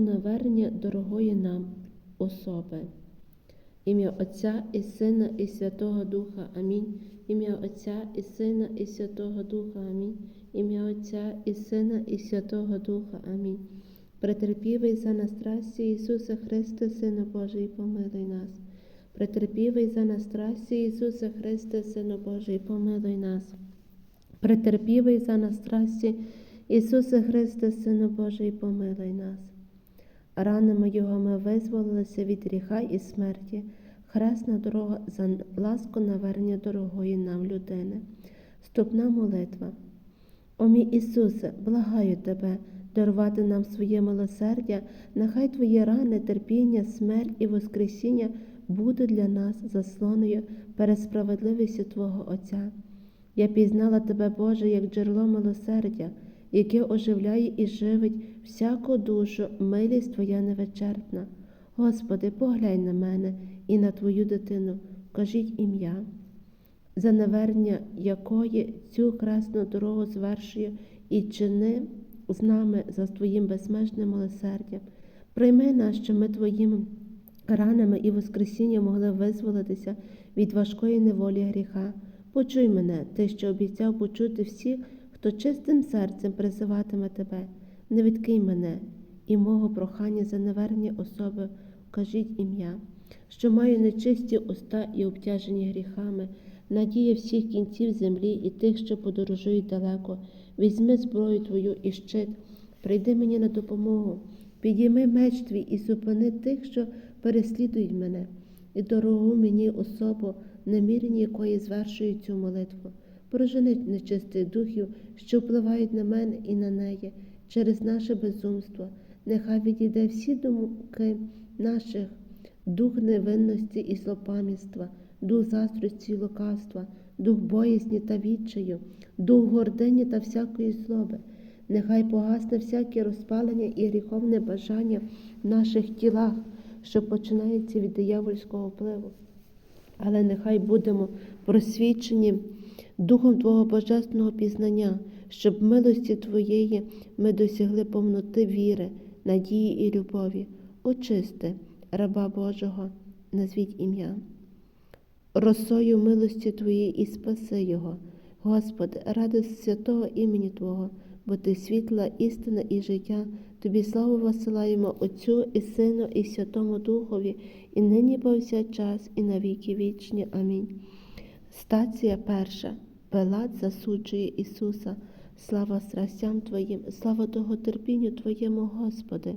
ласку навернення дорогої нам особи. Ім'я Отця і Сина, і Святого Духа. Амінь. Ім'я Отця і Сина, і Святого Духа. Амінь. Ім'я Отця і Сина, і Святого Духа. Амінь. Претерпівий за нас страсті Ісуса Христе, Сину Божий, помилуй нас. Претерпівий за нас страсті Ісуса Христе, Сину Божий, помилуй нас. Претерпівий за нас страсті Ісусе Христе, Сину Божий, помилуй нас. Ранами Його ми визволилися від гріха і смерті, хресна дорога за ласку навернення дорогої нам людини. Ступна молитва. О мій Ісусе, благаю Тебе, дарувати нам своє милосердя, нехай Твої рани, терпіння, смерть і Воскресіння буде для нас заслоною перед справедливістю Твого Отця. Я пізнала Тебе, Боже, як джерело милосердя, яке оживляє і живить всяку душу, милість Твоя невичерпна. Господи, поглянь на мене і на Твою дитину, кажіть ім'я, за навернення якої цю красну дорогу звершую і чини з нами за Твоїм безмежним милосердям. Прийми нас, що ми Твоїм ранами і Воскресінням могли визволитися від важкої неволі гріха. Почуй мене, ти, що обіцяв почути всіх, хто чистим серцем призиватиме тебе. Не відкинь мене і мого прохання за навернення особи, кажіть ім'я, що маю нечисті уста і обтяжені гріхами, надія всіх кінців землі і тих, що подорожують далеко. Візьми зброю твою і щит, прийди мені на допомогу, підійми меч твій і зупини тих, що переслідують мене, і дорогу мені особу, намірені якої звершують цю молитву. Прожени нечистих духів, що впливають на мене і на неї через наше безумство. Нехай відійде всі думки наших, дух невинності і злопам'ятства, дух застрості і лукавства, дух боязні та відчаю, дух гордині та всякої злоби. Нехай погасне всяке розпалення і гріховне бажання в наших тілах, що починається від диявольського впливу. Але нехай будемо просвічені Духом Твого Божественного пізнання, щоб милості Твоєї ми досягли повноти віри, надії і любові. Очисти, раба Божого, назвіть ім'я. Росою милості Твоєї і спаси Його, Господи, ради святого імені Твого, бо Ти світла, істина і життя. Тобі славу посилаємо Отцю і Сину, і Святому Духові, і нині повсякчас, і на віки вічні. Амінь. Стація перша. Пилат засуджує Ісуса. Слава страстям Твоїм, слава довготерпінню Твоєму, Господи.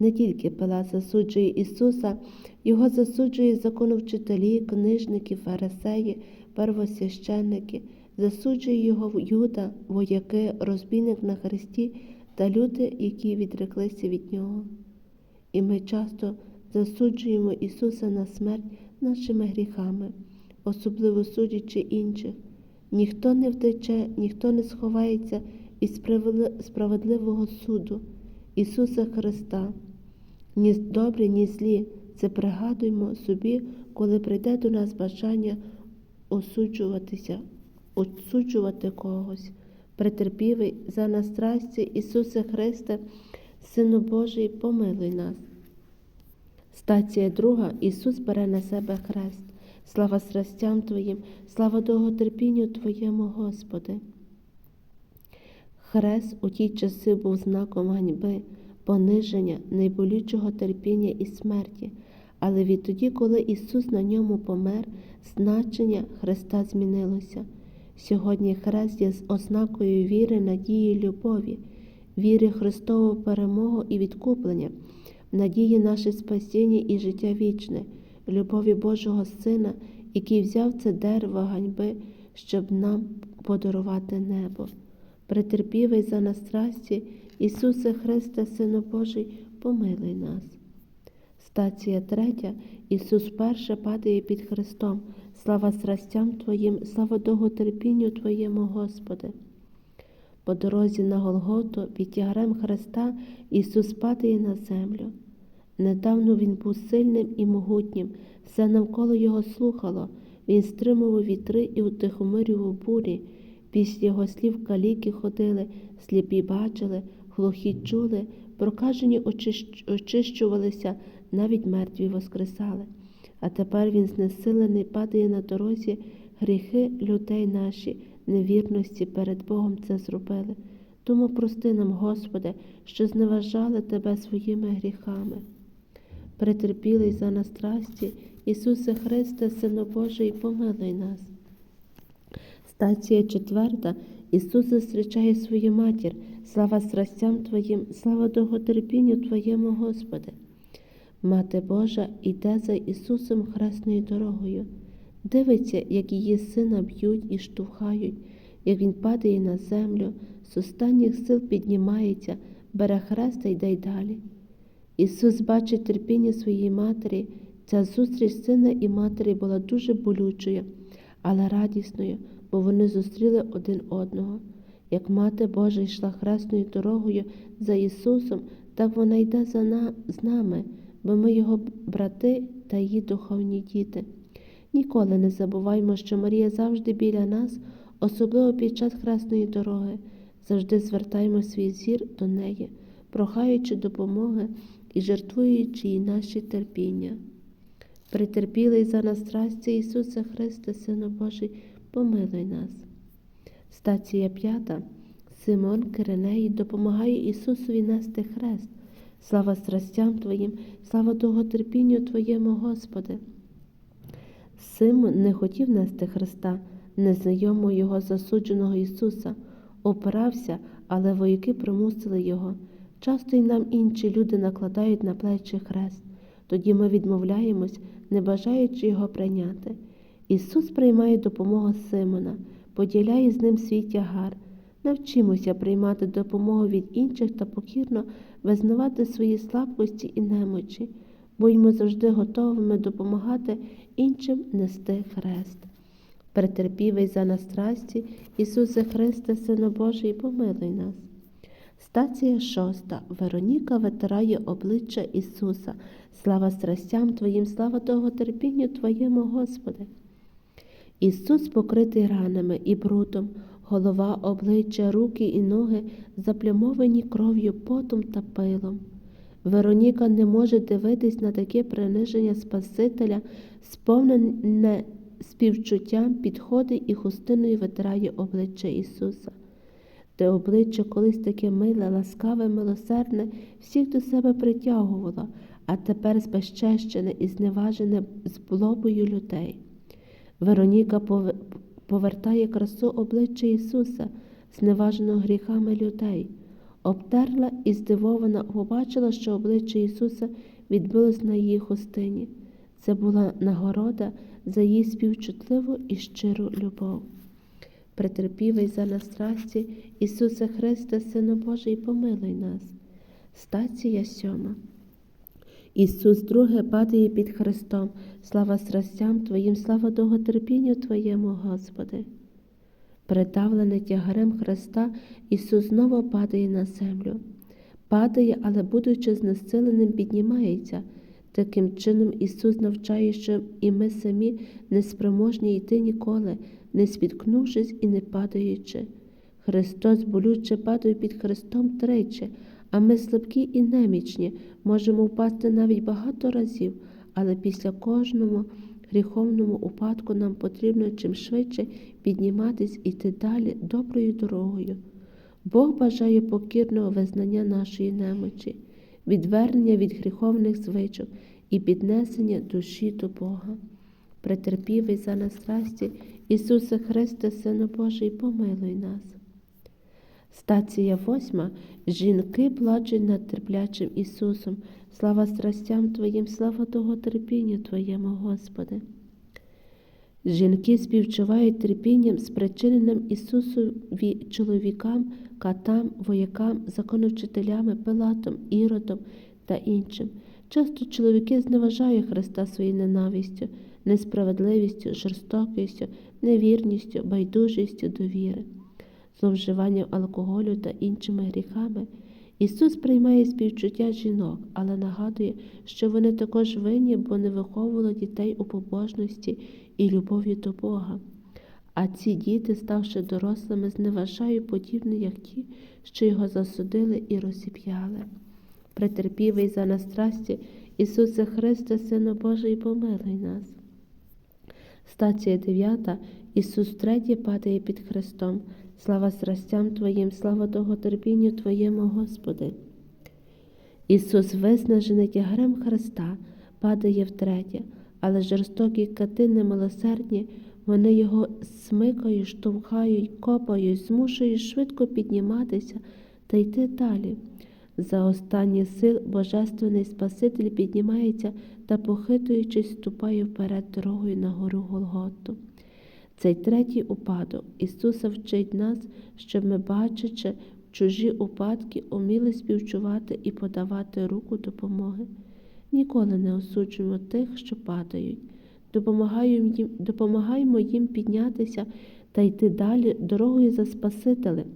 Не тільки Пилат засуджує Ісуса, Його засуджують законовчителі, книжники, фарисеї, первосвященники, засуджує Його Юда, вояки, розбійник на хресті та люди, які відреклися від Нього. І ми часто засуджуємо Ісуса на смерть нашими гріхами, особливо судячи інших. Ніхто не втече, ніхто не сховається із справедливого суду Ісуса Христа. Ні добрі, ні злі. Це пригадуємо собі, коли прийде до нас бажання осуджуватися, осуджувати когось. Претерпівий за нас страсті Ісусе Христе, Сину Божий, помилуй нас. Стація друга Ісус бере на себе хрест. Слава страстям Твоїм, слава довготерпінню Твоєму, Господи. Хрест у ті часи був знаком ганьби, пониження, найболючого терпіння і смерті, але відтоді, коли Ісус на ньому помер, значення Христа змінилося. Сьогодні хрест є з ознакою віри, надії, любові, віри Христову перемогу і відкуплення, надії наше спасіння і життя вічне, любові Божого Сина, який взяв це дерево ганьби, щоб нам подарувати небо. Претерпівий за нас страсті, Ісусе Христе, Сину Божий, помилуй нас. Стація третя. Ісус вперше падає під Христом. Слава страстям Твоїм, слава довготерпінню Твоєму, Господи. По дорозі на Голготу під тягарем Христа Ісус падає на землю. Недавно Він був сильним і могутнім, все навколо Його слухало, Він стримував вітри і утихомирював бурі. Після його слів каліки ходили, сліпі бачили, глухі чули, прокажені очищ- очищувалися, навіть мертві воскресали. А тепер він знесилений падає на дорозі, гріхи людей наші, невірності перед Богом це зробили. Тому прости нам, Господи, що зневажали Тебе своїми гріхами. Претерпілий за нас страсті, Ісусе Христе, Сину Божий, помилуй нас. Стація четверта. Ісус зустрічає свою матір. Слава страстям Твоїм, слава довготерпінню Твоєму, Господи. Мати Божа йде за Ісусом хресною дорогою. Дивиться, як її сина б'ють і штовхають, як він падає на землю, з останніх сил піднімається, бере хрест та йде й далі. Ісус бачить терпіння своєї матері. Ця зустріч сина і матері була дуже болючою, але радісною, бо вони зустріли один одного. Як мати Божа йшла хресною дорогою за Ісусом, так вона йде за на... з нами, бо ми Його брати та її духовні діти. Ніколи не забуваймо, що Марія завжди біля нас, особливо під час хресної дороги, завжди звертаємо свій зір до неї, прохаючи допомоги і жертвуючи їй наші терпіння. Притерпілий за нас страсті Ісусе Христе, Сину Божий, помилуй нас. Стація п'ята. Симон Киринеї допомагає Ісусові нести хрест. Слава страстям Твоїм, слава довготерпінню Твоєму, Господи. Симон не хотів нести Христа, незнайомого його засудженого Ісуса, опирався, але вояки примусили його. Часто й нам інші люди накладають на плечі хрест. Тоді ми відмовляємось, не бажаючи його прийняти. Ісус приймає допомогу Симона, поділяє з ним свій тягар. Навчимося приймати допомогу від інших та покірно визнавати свої слабкості і немочі, будьмо завжди готовими допомагати іншим нести хрест. Претерпівий за нас страсті, Ісусе Христе, Сину Божий, помилуй нас. Стація шоста. Вероніка витирає обличчя Ісуса. Слава страстям Твоїм, слава довготерпінню Твоєму, Господи. Ісус покритий ранами і брудом, голова, обличчя, руки і ноги заплямовані кров'ю, потом та пилом. Вероніка не може дивитись на таке приниження Спасителя, сповнене співчуттям, підходить і хустиною витирає обличчя Ісуса. Те обличчя колись таке миле, ласкаве, милосердне, всіх до себе притягувало, а тепер збезчещене і зневажене злобою людей. Вероніка повертає красу обличчя Ісуса, зневаженого гріхами людей, обтерла і здивована побачила, що обличчя Ісуса відбилось на її хустині. Це була нагорода за її співчутливу і щиру любов. Претерпівий за нас страсті, Ісусе Христе, Сину Божий, помилуй нас. Стація сьома. Ісус друге падає під Христом, слава страстям Твоїм, слава довготерпінню Твоєму, Господи. Придавлений тягарем Христа, Ісус знову падає на землю. Падає, але, будучи знесиленим, піднімається. Таким чином Ісус навчає, що і ми самі неспроможні йти ніколи, не спіткнувшись і не падаючи. Христос болюче падає під Христом тричі, а ми слабкі і немічні, можемо впасти навіть багато разів, але після кожного гріховному упадку нам потрібно чим швидше підніматись і йти далі доброю дорогою. Бог бажає покірного визнання нашої немочі, відвернення від гріховних звичок і піднесення душі до Бога. Претерпівий за нас страсті, Ісусе Христе, Сину Божий, помилуй нас. Стація восьма. Жінки плачуть над терплячим Ісусом. Слава страстям Твоїм, слава довготерпінню Твоєму, Господи. Жінки співчувають терпінням, спричиненим Ісусові чоловікам, катам, воякам, законовчителями, Пилатом, Іродом та іншим. Часто чоловіки зневажають Христа своєю ненавистю, несправедливістю, жорстокістю, невірністю, байдужістю до віри, зловживанням алкоголю та іншими гріхами. Ісус приймає співчуття жінок, але нагадує, що вони також винні, бо не виховували дітей у побожності і любові до Бога. А ці діти, ставши дорослими, зневажають подібне, як ті, що його засудили і розіп'яли. претерпівий за нас страсті, Ісусе Христе, Сину Божий, помилуй нас. Стація 9. Ісус третє падає під Христом. Слава страстям Твоїм, слава довготерпінню Твоєму, Господи. Ісус, виснажений тягарем Христа, падає втретє, але жорстокі кати немилосердні, вони його смикають, штовхають, копають, змушують швидко підніматися та йти далі. За останні сил Божественний Спаситель піднімається та, похитуючись, ступає вперед дорогою на гору Голготу. Цей третій упадок Ісуса вчить нас, щоб ми, бачачи чужі упадки, уміли співчувати і подавати руку допомоги. Ніколи не осуджуємо тих, що падають, допомагаємо їм, допомагаємо їм піднятися та йти далі дорогою за Спасителем.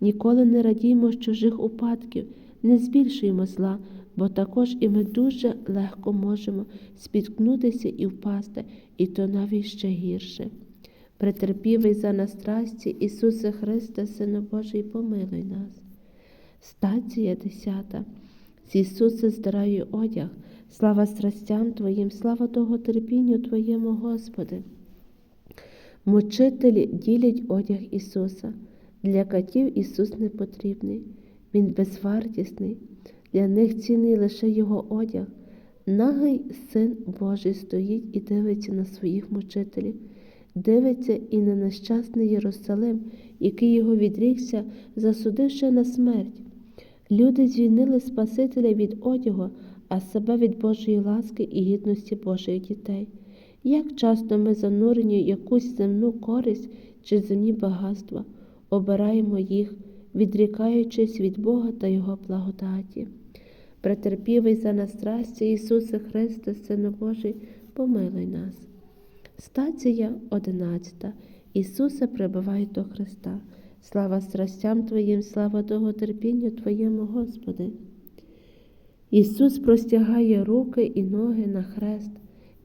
Ніколи не радіємо з чужих упадків, не збільшуємо зла, бо також і ми дуже легко можемо спіткнутися і впасти, і то навіть ще гірше. Претерпівий за нас страсті, Ісусе Христе, Сину Божий, помилуй нас. Стація 10. З Ісуса здираю одяг, слава страстям Твоїм, слава довготерпінню Твоєму, Господи. Мучителі ділять одяг Ісуса. Для катів Ісус не потрібний, Він безвартісний, для них цінний лише Його одяг. Нагий Син Божий стоїть і дивиться на своїх мучителів, дивиться і на нещасний Єрусалим, який його відрікся, засудивши на смерть. Люди звільнили Спасителя від одягу, а себе від Божої ласки і гідності Божих дітей. Як часто ми занурені якусь земну користь чи земні багатства, обираємо їх, відрікаючись від Бога та Його благодаті. Претерпівий за нас страсті, Ісусе Христе, Сину Божий, помилуй нас. Стація 11. Ісусе прибивай до Христа. Слава страстям Твоїм, слава довготерпінню Твоєму, Господи. Ісус простягає руки і ноги на хрест.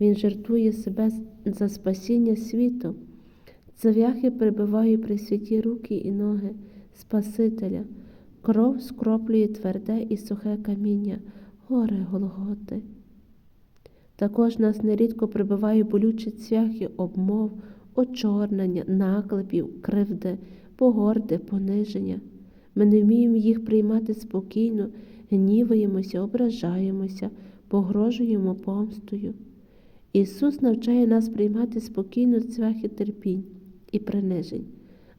Він жертвує себе за спасіння світу. Цвяхи прибиває при святі руки і ноги Спасителя. Кров скроплює тверде і сухе каміння, горе Голготи. Також нас нерідко прибиває болючі цвяхи обмов, очорнення, наклепів, кривди, погорди, пониження. Ми не вміємо їх приймати спокійно, гніваємося, ображаємося, погрожуємо помстою. Ісус навчає нас приймати спокійно цвяхи терпінь і принижень,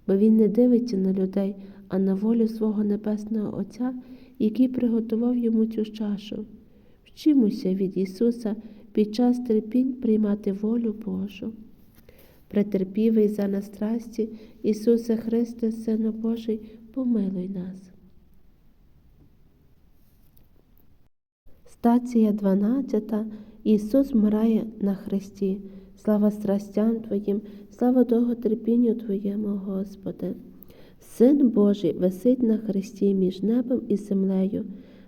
бо Він не дивиться на людей, а на волю свого Небесного Отця, який приготував йому цю чашу. Вчимося від Ісуса під час терпінь приймати волю Божу. Претерпівий за нас страсті, Ісусе Христе, Сину Божий, помилуй нас. Стація 12. Ісус вмирає на Христі. Слава страстям Твоїм, слава довготерпінню Твоєму, Господи. Син Божий висить на Христі між небом і землею.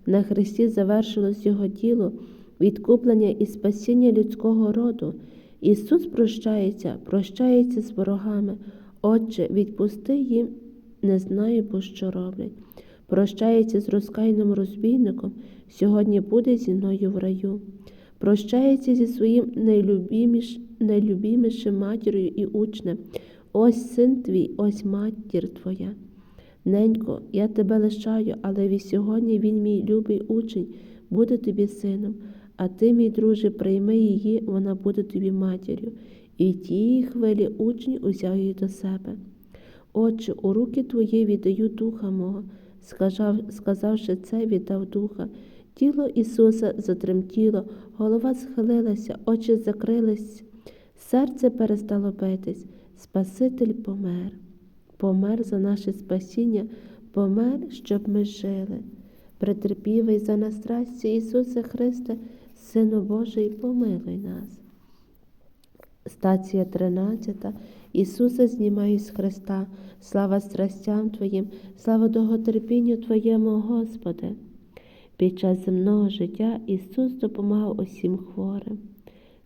На Христі завершилось Його діло, відкуплення і спасіння людського роду. Ісус прощається, прощається з ворогами. Отче, відпусти їм, не знаю, бо що роблять. Прощається з розкайним розбійником, сьогодні буде зі мною в раю. Прощається зі своїм найлюбіміш, найлюбімішим матір'ю і учнем. Ось син твій, ось матір твоя. Ненько, я тебе лишаю, але від сьогодні він, мій любий учень, буде тобі сином, а ти, мій друже, прийми її, вона буде тобі матір'ю. І тієї хвилі учні узяв її до себе. Отче, у руки твої віддаю духа мого, сказав, сказавши це, віддав духа. Тіло Ісуса затремтіло, голова схилилася, очі закрились, серце перестало битись. Спаситель помер, помер за наше спасіння, помер, щоб ми жили. Претерпівий за нас страсті Ісусе Христе, Сину Божий, помилуй нас. Стація 13. Ісусе, знімаю з Христа, слава страстям Твоїм, слава довготерпінню Твоєму, Господи. Під час земного життя Ісус допомагав усім хворим,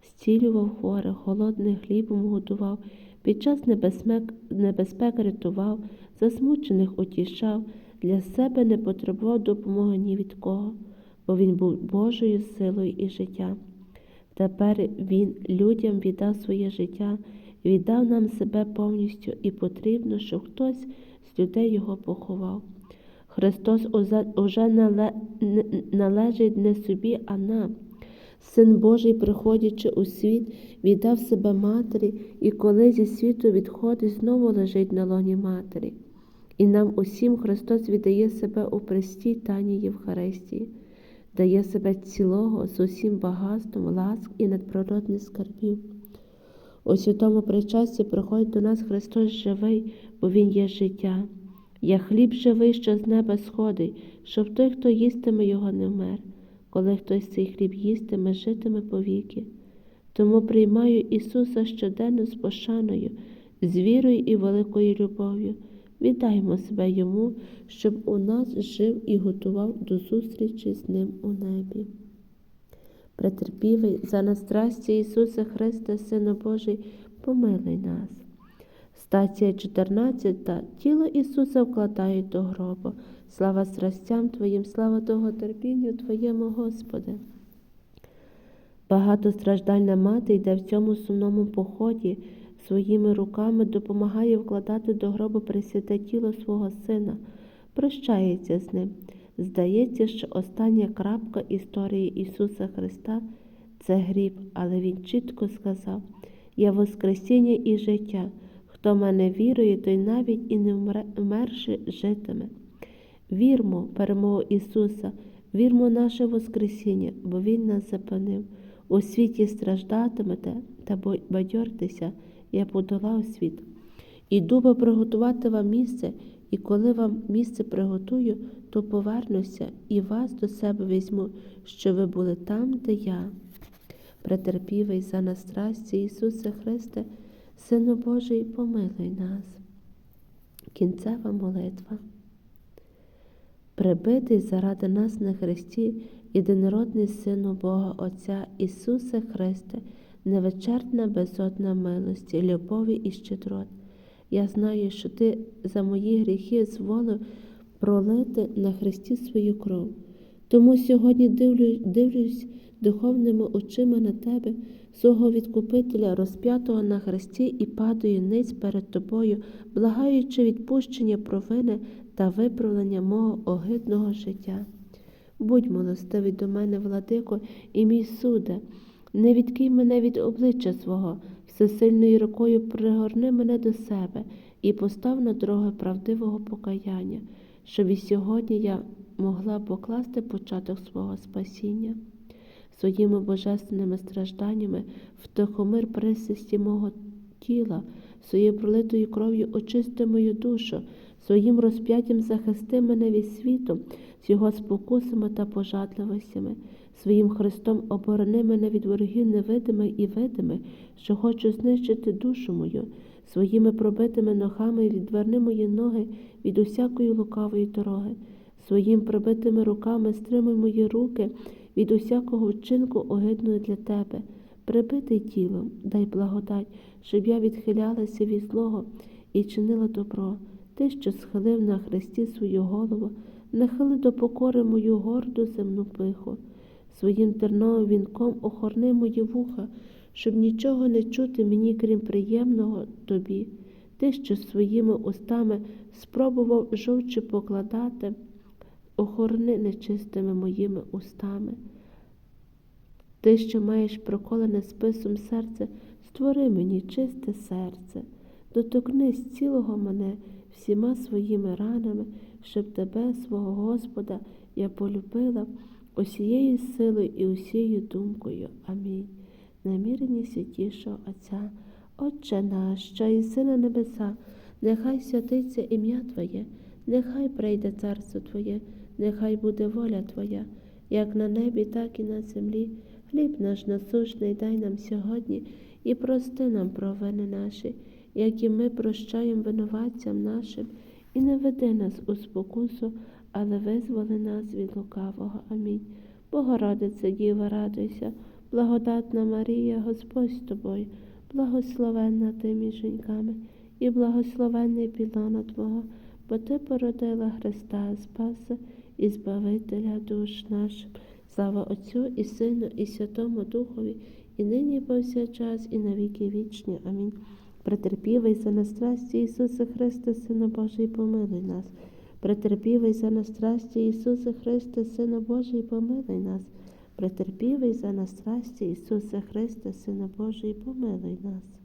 зцілював хворих, голодних хлібом годував, під час небезпек, небезпек рятував, засмучених утішав, для себе не потребував допомоги ні від кого. бо Він був Божою силою і життя. Тепер Він людям віддав своє життя, віддав нам себе повністю, і потрібно, щоб хтось з людей його поховав. Христос уже- належить не собі, а нам. Син Божий, приходячи у світ, віддав себе матері, і коли зі світу відходить, знову лежить на лоні матері. І нам усім Христос віддає себе у престій Тані Євхаристії, дає себе цілого з усім багатством, ласк і надприродних скарбів. У святому причасті приходить до нас Христос живий, бо Він є життя. Я хліб живий, що з неба сходить, щоб той, хто їстиме його, не вмер. Коли хтось цей хліб їстиме, житиме повіки. Тому приймаю Ісуса щоденно з пошаною, з вірою і великою любов'ю. Віддаймо себе Йому, щоб у нас жив і готував до зустрічі з Ним у небі. Претерпівий за настрасті Ісуса Христа, Сина Божий, помилуй нас. Стація 14. Тіло Ісуса вкладають до гроба. Слава страстям Твоїм, слава довготерпінню Твоєму, Господи. Багатостраждальна мати йде в цьому сумному поході, своїми руками допомагає вкладати до гробу пресвяте тіло свого сина, прощається з ним. Здається, що остання крапка історії Ісуса Христа це гріб, але Він чітко сказав: Я Воскресіння і життя. Хто мене вірує, той навіть і не вмерши житиме. Вірмо перемогу Ісуса, вірмо наше Воскресіння, бо Він нас запевнив. У світі страждатимете та бадьортеся, я подолав світ. Іду би приготувати вам місце, і коли вам місце приготую, то повернуся і вас до себе візьму, що ви були там, де я. Претерпівий за нас страсті Ісусе Христе, Сину Божий, помилуй нас. Кінцева молитва. Прибитий заради нас на Христі, єдинородний Сину Бога Отця Ісусе Христе, невичерпна безодна милості, любові і щедрот. Я знаю, що Ти за мої гріхи зволив пролити на Христі свою кров. Тому сьогодні дивлюсь, дивлюсь духовними очима на Тебе, свого відкупителя, розп'ятого на Христі, і падаю ниць перед Тобою, благаючи відпущення провини та виправлення мого огидного життя. Будь милостивий до мене, владико, і мій суде, не відкинь мене від обличчя свого, всесильною рукою пригорни мене до себе і постав на дорогу правдивого покаяння, щоб і сьогодні я могла покласти початок свого спасіння. Своїми божественними стражданнями втихомир присисті мого тіла, своєю пролитою кров'ю очисти мою душу, своїм розп'яттям захисти мене від світу, з його спокусами та пожадливостями, своїм Христом оборони мене від ворогів невидимих і видимих, що хочуть знищити душу мою, своїми пробитими ногами відверни мої ноги від усякої лукавої дороги, своїм пробитими руками стримуй мої руки від усякого вчинку огидного для тебе, прибитий тілом, дай благодать, щоб я відхилялася від злого і чинила добро. Ти, що схилив на хресті свою голову, нахили до покори мою горду земну пиху. Своїм терновим вінком охорни мої вуха, щоб нічого не чути мені, крім приємного тобі. Ти, що своїми устами спробував жовчі покладати, охорони нечистими моїми устами. Ти, що маєш проколене списом серце, створи мені чисте серце, доторкнись цілого мене всіма своїми ранами, щоб тебе, свого Господа, я полюбила усією силою і усією думкою. Амінь. Намірені святішого Отця, Отче наш, що єси на небеса, нехай святиться ім'я Твоє, нехай прийде царство Твоє, нехай буде воля Твоя, як на небі, так і на землі. Хліб наш насущний дай нам сьогодні і прости нам провини наші, як і ми прощаємо винуватцям нашим, і не веди нас у спокусу, але визволи нас від лукавого. Амінь. Богородице, Діва, радуйся, благодатна Марія, Господь з тобою, благословенна ти між жінками, і благословенний пілона Твого, бо Ти породила Христа Спаса і Збавителя душ наших. Слава Отцю і Сину, і Святому Духові, і нині, і повсякчас, і на віки вічні. Амінь. Претерпівий за нас страсті, Ісусе Христе, Сина Божий, помилуй нас. Претерпівий за нас страсті, Ісусе Христе, Сина Божий, помилуй нас. Претерпівий за нас страсті, Ісусе Христе, Сина Божий, помилуй нас.